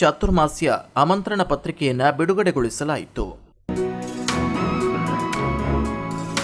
ಚಾತುರ್ಮಾಸ್ಯ ಆಮಂತ್ರಣ ಪತ್ರಿಕೆಯನ್ನು ಬಿಡುಗಡೆಗೊಳಿಸಲಾಯಿತು.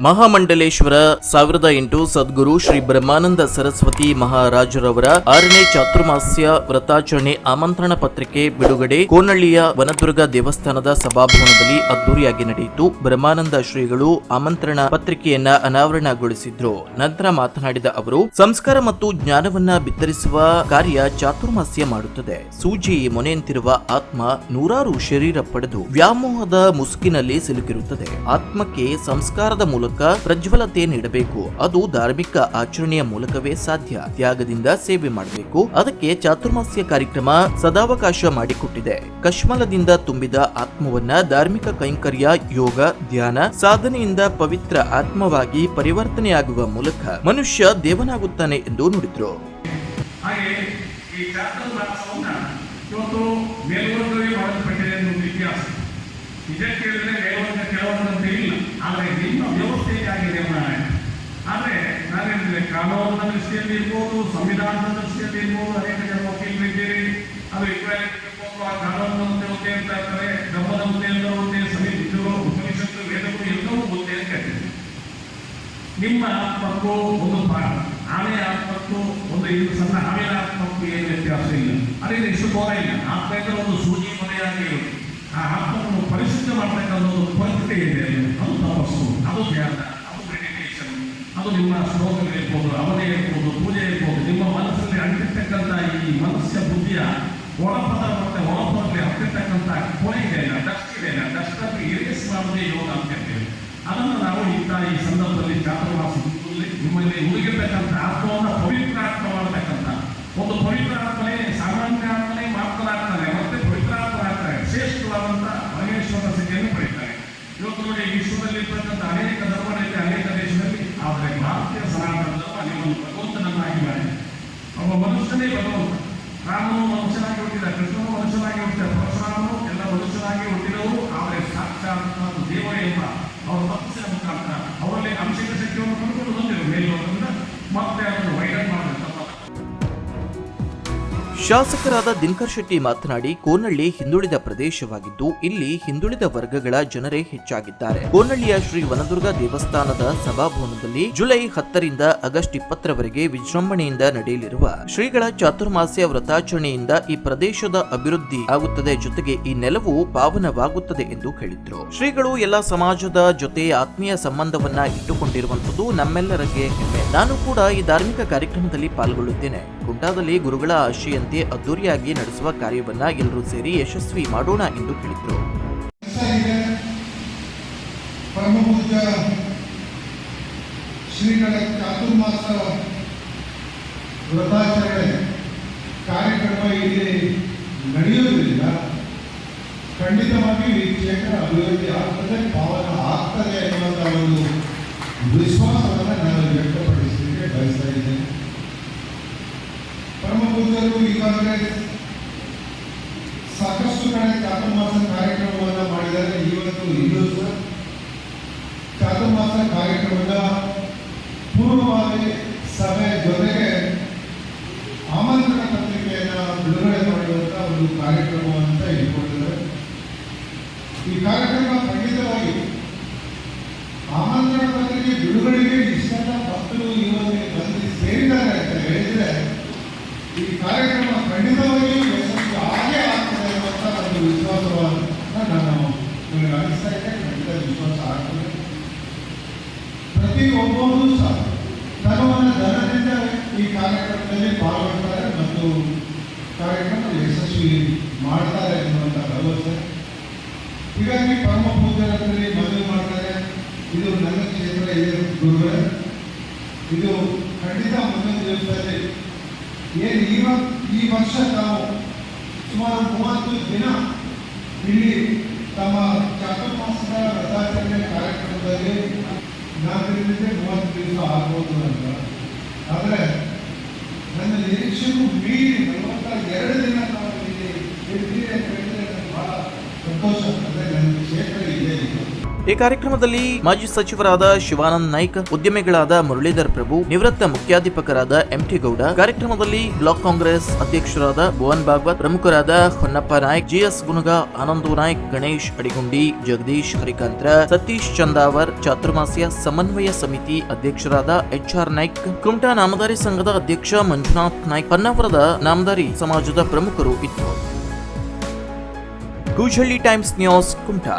ಮಹಾಮಂಡಲೇಶ್ವರ ಸಾವಿರದ ಎಂಟು ಸದ್ಗುರು ಶ್ರೀ ಬ್ರಹ್ಮಾನಂದ ಸರಸ್ವತಿ ಮಹಾರಾಜರವರ ಆರನೇ ಚಾತುರ್ಮಾಸ್ಯ ವ್ರತಾಚರಣೆ ಆಮಂತ್ರಣ ಪತ್ರಿಕೆ ಬಿಡುಗಡೆ ಕೋನಳ್ಳಿಯ ವನದುರ್ಗ ದೇವಸ್ಥಾನದ ಸಭಾಭವನದಲ್ಲಿ ಅದ್ದೂರಿಯಾಗಿ ನಡೆಯಿತು. ಬ್ರಹ್ಮಾನಂದ ಶ್ರೀಗಳು ಆಮಂತ್ರಣ ಪತ್ರಿಕೆಯನ್ನ ಅನಾವರಣಗೊಳಿಸಿದ್ರು. ನಂತರ ಮಾತನಾಡಿದ ಅವರು, ಸಂಸ್ಕಾರ ಮತ್ತು ಜ್ಞಾನವನ್ನ ಬಿತ್ತರಿಸುವ ಕಾರ್ಯ ಚಾತುರ್ಮಾಸ್ಯ ಮಾಡುತ್ತದೆ. ಸೂಜಿ ಮೊನೆಯಂತಿರುವ ಆತ್ಮ ನೂರಾರು ಶರೀರ ಪಡೆದು ವ್ಯಾಮೋಹದ ಮುಸುಕಿನಲ್ಲಿ ಸಿಲುಕಿರುತ್ತದೆ. ಆತ್ಮಕ್ಕೆ ಸಂಸ್ಕಾರದ ಮೂಲಕ ಪ್ರಜ್ವಲತೆ ನೀಡಬೇಕು. ಅದು ಧಾರ್ಮಿಕ ಆಚರಣೆಯ ಮೂಲಕವೇ ಸಾಧ್ಯ. ತ್ಯಾಗದಿಂದ ಸೇವೆ ಮಾಡಬೇಕು. ಅದಕ್ಕೆ ಚಾತುರ್ಮಾಸ್ಯ ಕಾರ್ಯಕ್ರಮ ಸದಾವಕಾಶ ಮಾಡಿಕೊಟ್ಟಿದೆ. ಕಶ್ಮಲದಿಂದ ತುಂಬಿದ ಆತ್ಮವನ್ನ ಧಾರ್ಮಿಕ ಕೈಂಕರ್ಯ, ಯೋಗ, ಧ್ಯಾನ, ಸಾಧನೆಯಿಂದ ಪವಿತ್ರ ಆತ್ಮವಾಗಿ ಪರಿವರ್ತನೆಯಾಗುವ ಮೂಲಕ ಮನುಷ್ಯ ದೇವನಾಗುತ್ತಾನೆ ಎಂದು ನುಡಿದ್ರು. ಕೇಳಿದ್ರೆ ಮೇಲ್ವರ್ಗ ಕೆಲವೊಂದಂತ ಇಲ್ಲ. ಆದರೆ ನಿಮ್ಮ ವ್ಯವಸ್ಥೆಗಾಗಿ ನಿರ್ಮಾಣ ಆದರೆ ನಾನೇನಿದ್ರೆ ಕಾನೂನಿನ ದೃಷ್ಟಿಯಲ್ಲಿ ಇರ್ಬೋದು ಸಂವಿಧಾನದ ದೃಷ್ಟಿಯಲ್ಲಿ ಇರ್ಬೋದು ಅನೇಕ ಜನ ವಕೀಲರಿದ್ದೀರಿ ಅದು ಇಕ್ವಾಲಿಟಿ ಆ ಕಾನೂನು ಕಾನೂನಿನ ಒಂದೇ ಅಂತ ಇರ್ತಾರೆ ಧರ್ಮದ ಹುದ್ದೆ ಎಲ್ಲ ಒಂದೇ ಸಮಿತಿಗಳು ಉಪನಿಷತ್ತು, ವೇದಗಳು ಎಲ್ಲವೂ ಹುದ್ದೆ ಅಂತ ಹೇಳ್ತೀವಿ ನಿಮ್ಮ ಆತ್ಮಕ್ಕೂ ಒಂದು ಭಾಗ ಆಮೆಯ ಆತ್ಮಕ್ಕೂ ಒಂದು ಇದು, ಸಣ್ಣ ಆಮೆಯ ಆತ್ಮಕ್ಕೂ ಏನು ವ್ಯತ್ಯಾಸ ಇಲ್ಲ. ಅದೇ ಇಷ್ಟು ಬೋಧ ಇಲ್ಲ. ಆತ್ಮ ಇದ್ರೆ ಒಂದು ಸೂಜಿ ಮನೆಯಾಗಿ ಆ ಆತ್ಮವನ್ನು ಪರಿಶುದ್ಧ ಮಾಡ್ತಕ್ಕಂಥ ಒಂದು ಪರಿಸ್ಥಿತಿ ಇದೆ ಅದು. ಅದು ತಪಸ್ಸು ಅದು ಧ್ಯಾನ ಅದು ಮೆಡಿಟೇಷನ್ ಅದು ನಿಮ್ಮ ಶ್ಲೋಕಗಳಿರ್ಬೋದು ಅವಧಿ ಇರ್ಬೋದು ಪೂಜೆ ಇರ್ಬೋದು ನಿಮ್ಮ ಮನಸ್ಸಲ್ಲಿ ಅಂಟಿರ್ತಕ್ಕಂಥ ಈ ಮನುಷ್ಯ ಬುದ್ಧಿಯ ಒಳಪದ ಮತ್ತೆ ಒಳಪದಲ್ಲಿ ಹತ್ತಿರ್ತಕ್ಕಂಥ ಕೊನೆ ಇದೆ ಡಸ್ಟ್ ಇದೆ ಡಸ್ಟ್ ಅನ್ನು ಇರೇಸ್ ಮಾಡೋದೇ ಯೋಗ ಅಂತ ಹೇಳ್ತೇವೆ. ಅದನ್ನು ನಾವು ಇಂಥ ಈ ಸಂದರ್ಭದಲ್ಲಿ ಚಾತುರ್ಮಾಸದಲ್ಲಿ ನಿಮ್ಮಲ್ಲಿ ಉಳಿಗಿರ್ತಕ್ಕಂಥ ಆತ್ಮವನ್ನು ಪವಿತ್ರ ಆತ್ಮ ಮಾಡತಕ್ಕಂಥ. ಒಂದು ಪವಿತ್ರ ಆತ್ಮನೇ ಸಾಮಾನ್ಯ ಆತ್ಮನೇ ಮಾತನಾಡ್ತಾರೆ ಮತ್ತೆ ಪವಿತ್ರ ಆತ್ಮ ಆಗ್ತಾರೆ ಶ್ರೇಷ್ಠವಾದಂಥ ಪರಮೇಶ್ವರ ಸ್ಥಿತಿಯನ್ನು ಪಡಿತಾರೆ ಇವತ್ತು ನೋಡಿ ವಿಶ್ವದಲ್ಲಿ ಇರ್ತಕ್ಕಂಥ ಅನೇಕ மட்டுமே பண்ணுவோம் ಶಾಸಕರಾದ ದಿನಕರ್ ಶೆಟ್ಟಿ ಮಾತನಾಡಿ, ಕೋನಳ್ಳಿ ಹಿಂದುಳಿದ ಪ್ರದೇಶವಾಗಿದ್ದು, ಇಲ್ಲಿ ಹಿಂದುಳಿದ ವರ್ಗಗಳ ಜನರೇ ಹೆಚ್ಚಾಗಿದ್ದಾರೆ. ಕೋನಳ್ಳಿಯ ಶ್ರೀ ವನದುರ್ಗ ದೇವಸ್ಥಾನದ ಸಭಾಭವನದಲ್ಲಿ ಜುಲೈ ಹತ್ತರಿಂದ ಆಗಸ್ಟ್ ಇಪ್ಪತ್ತರವರೆಗೆ ವಿಜೃಂಭಣೆಯಿಂದ ನಡೆಯಲಿರುವ ಶ್ರೀಗಳ ಚಾತುರ್ಮಾಸ್ಯ ವ್ರತಾಚರಣೆಯಿಂದ ಈ ಪ್ರದೇಶದ ಅಭಿವೃದ್ಧಿ ಆಗುತ್ತದೆ ಜೊತೆಗೆ ಈ ನೆಲವು ಪಾವನವಾಗುತ್ತದೆ ಎಂದು ಹೇಳಿದರು. ಶ್ರೀಗಳು ಎಲ್ಲ ಸಮಾಜದ ಜೊತೆ ಆತ್ಮೀಯ ಸಂಬಂಧವನ್ನ ಇಟ್ಟುಕೊಂಡಿರುವಂತದ್ದು ನಮ್ಮೆಲ್ಲರಿಗೆ ಹೆಮ್ಮೆ. ನಾನು ಕೂಡ ಈ ಧಾರ್ಮಿಕ ಕಾರ್ಯಕ್ರಮದಲ್ಲಿ ಪಾಲ್ಗೊಳ್ಳುತ್ತೇನೆ. ಕುಂಟಾದಲ್ಲಿ ಗುರುಗಳ ಆಶೆಯಂತೆ ಅದ್ದೂರಿಯಾಗಿ ನಡೆಸುವ ಕಾರ್ಯವನ್ನ ಎಲ್ಲರೂ ಸೇರಿ ಯಶಸ್ವಿ ಮಾಡೋಣ ಎಂದು ಹೇಳಿದರು. ಖಂಡಿತವಾಗಿ ಈ ಕ್ಷೇತ್ರ ಅಭಿವೃದ್ಧಿ ಆಗ್ತದೆ ಪಾವನ ಆಗ್ತದೆ ಎನ್ನುವಂಥ ಒಂದು ವಿಶ್ವಾಸವನ್ನು ನಾನು ವ್ಯಕ್ತಪಡಿಸಲಿಕ್ಕೆ ಬಯಸ್ತಾ ಇದ್ದೇನೆ. ಪೂಜ್ಯರು ಈಗಾಗಲೇ ಸಾಕಷ್ಟು ಕಡೆ ಚಾತುರ್ಮಾಸ ಕಾರ್ಯಕ್ರಮವನ್ನು ಮಾಡಿದ್ದಾರೆ. ಇವತ್ತು ಇನ್ನೂ ಸಹ ಚಾತುರ್ಮಾಸ ಕಾರ್ಯಕ್ರಮದ ಪೂರ್ವವಾಗಿ ಸಭೆ ಜೊತೆಗೆ ಆಮಂತ್ರಣ ಪತ್ರಿಕೆಯನ್ನು ಬಿಡುಗಡೆ ಮಾಡುವಂಥ ಒಂದು ಕಾರ್ಯಕ್ರಮ ಅಂತ ಇಟ್ಕೊಂಡಿದ್ದಾರೆ ಈ ಕಾರ್ಯಕ್ರಮ ಖಂಡಿತವಾಗಿ ಆಮಂತ್ರಣ ಪತ್ರಿಕೆ ಬಿಡುಗಡೆಗೆ ಇಷ್ಟೆಲ್ಲ ಭಕ್ತರು ಇವತ್ತು ಬಂದು ಸೇರಿದ್ದಾರೆ ಅಂತ ಹೇಳಿದ್ರೆ ಈ ಕಾರ್ಯಕ್ರಮ ಖಂಡಿತವಾಗಿ ಯಶಸ್ವಿ ಆಗೇ ಆಗ್ತದೆ ಅನ್ನುವಂಥ ಒಂದು ವಿಶ್ವಾಸವನ್ನು ನಾನು ನನಗೆ ಅನಿಸ್ತಾ ಇದೆ. ಖಂಡಿತ ವಿಶ್ವಾಸ ಆಗ್ತದೆ. ಪ್ರತಿ ಒಬ್ಬರು ಸಹ ಧನವನ್ನು ಜನರಿಂದ ಈ ಕಾರ್ಯಕ್ರಮದಲ್ಲಿ ಪಾಲ್ಗೊಳ್ತಾರೆ ಮತ್ತು ಕಾರ್ಯಕ್ರಮ ಯಶಸ್ವಿ ಮಾಡ್ತಾರೆ ಎನ್ನುವಂಥ ಭರವಸೆ. ಹೀಗಾಗಿ ಪರಮ ಪೂಜ್ಯರಲ್ಲಿ ಮದುವೆ ಮಾಡ್ತಾರೆ. ಇದು ನನ್ನ ಕ್ಷೇತ್ರ, ಇದೆ ಗುರುಗಳೇ. ಇದು ಖಂಡಿತ ಮುಂದಿನ ದಿವಸದಲ್ಲಿ ಏನು ವ- ಈ ವರ್ಷ ತಾವು ಸುಮಾರು ಮೂವತ್ತು ದಿನ ಇಲ್ಲಿ ತಮ್ಮ ಚಾತುರ್ಮಾಸದ ವ್ರತಾಚರಣೆ ಕಾರ್ಯಕ್ರಮದಲ್ಲಿ ನಾಲ್ಕರಿಂದ ಮೂವತ್ತು ದಿವಸ ಆಗ್ಬೋದು ಅಂತ. ಆದರೆ ನನ್ನ ನಿರೀಕ್ಷೆಗೂ ಮೀರಿ ನಲವತ್ತ ಎರಡು ದಿನ ನಾವು ಇಲ್ಲಿ ಇರ್ತೀರಿ ಅಂತ ಹೇಳಿದ್ರೆ ಬಹಳ ಸಂತೋಷ ಇದು ಈ ಕಾರ್ಯಕ್ರಮದಲ್ಲಿ ಮಾಜಿ ಸಚಿವರಾದ ಶಿವಾನಂದ್ ನಾಯ್ಕ್, ಉದ್ಯಮಿಗಳಾದ ಮುರಳೀಧರ್ ಪ್ರಭು, ನಿವೃತ್ತ ಮುಖ್ಯಾಧಿಪಕರಾದ ಎಂಟಿ ಗೌಡ ಕಾರ್ಯಕ್ರಮದಲ್ಲಿ ಬ್ಲಾಕ್ ಕಾಂಗ್ರೆಸ್ ಅಧ್ಯಕ್ಷರಾದ ಭುವನ್ ಭಾಗವತ್, ಪ್ರಮುಖರಾದ ಹೊನ್ನಪ್ಪ ನಾಯ್ಕ್, ಜಿಎಸ್ ಗುನುಗ ಆನಂದು ನಾಯ್ಕ್, ಗಣೇಶ್ ಅಡಿಗುಂಡಿ, ಜಗದೀಶ್ ಹರಿಕಾಂತ್ರ, ಸತೀಶ್ ಚಂದಾವರ್, ಚಾತುರ್ಮಾಸ್ಯ ಸಮನ್ವಯ ಸಮಿತಿ ಅಧ್ಯಕ್ಷರಾದ ಎಚ್ ಆರ್ ನಾಯ್ಕ್, ಕುಮಟಾ ನಾಮದಾರಿ ಸಂಘದ ಅಧ್ಯಕ್ಷ ಮಂಜುನಾಥ್ ನಾಯ್ಕ ಹೊನ್ನಾವರದ ನಾಮದಾರಿ ಸಮಾಜದ ಪ್ರಮುಖರು ಇದ್ದರು. Koojahalli times news, Kumta.